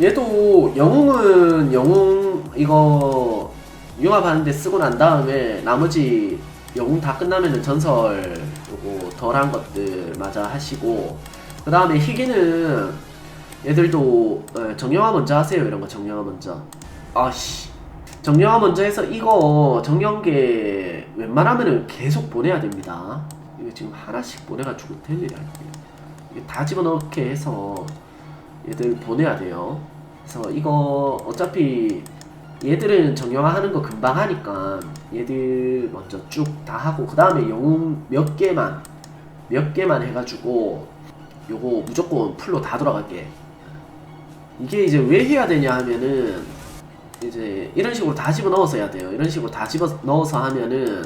얘도 영웅은 영웅 이거 융합하는데 쓰고 난 다음에 나머지 영웅 다 끝나면은 전설 요거 덜한 것들 마저 하시고 그 다음에 희귀는 얘들도 어, 정령화 먼저 하세요 이런 거 정령화 먼저. 아씨. 정령화 먼저 해서 이거 정령계 웬만하면은 계속 보내야 됩니다. 이거 지금 하나씩 보내가지고 될 일이 아니에요 이게 다 집어넣게 해서 얘들 보내야 돼요. 그래서 이거 어차피 얘들은 정령화 하는 거 금방 하니까 얘들 먼저 쭉 다 하고 그 다음에 영웅 몇 개만 몇 개만 해가지고 요거 무조건 풀로 다 돌아갈게. 이게 이제 왜 해야 되냐 하면은 이제 이런 식으로 다 집어 넣어서 해야 돼요. 이런 식으로 다 집어 넣어서 하면은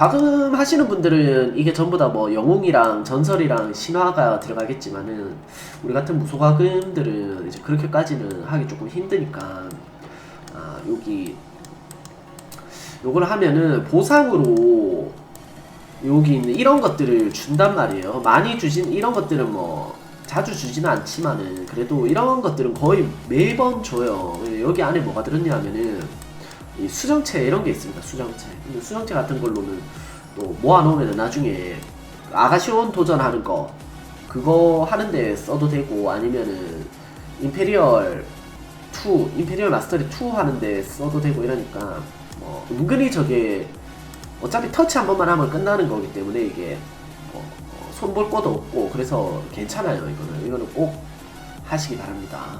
과금 하시는 분들은 이게 전부 다 뭐 영웅이랑 전설이랑 신화가 들어가겠지만은 우리 같은 무소과금들은 이제 그렇게까지는 하기 조금 힘드니까 아 여기 요걸 하면은 보상으로 여기 있는 이런 것들을 준단 말이에요. 많이 주진 이런 것들은 뭐 자주 주지는 않지만은 그래도 이런 것들은 거의 매번 줘요. 여기 안에 뭐가 들었냐면은 이 수정체 이런 게 있습니다. 수정체. 근데 수정체 같은 걸로는 또 모아놓으면 나중에 아가시온 도전하는 거 그거 하는데 써도 되고 아니면은 임페리얼 2, 임페리얼 마스터리 2 하는데 써도 되고 이러니까 뭐 은근히 저게 어차피 터치 한 번만 하면 끝나는 거기 때문에 이게 어, 손볼 것도 없고 그래서 괜찮아요 이거는 이거는 꼭 하시기 바랍니다.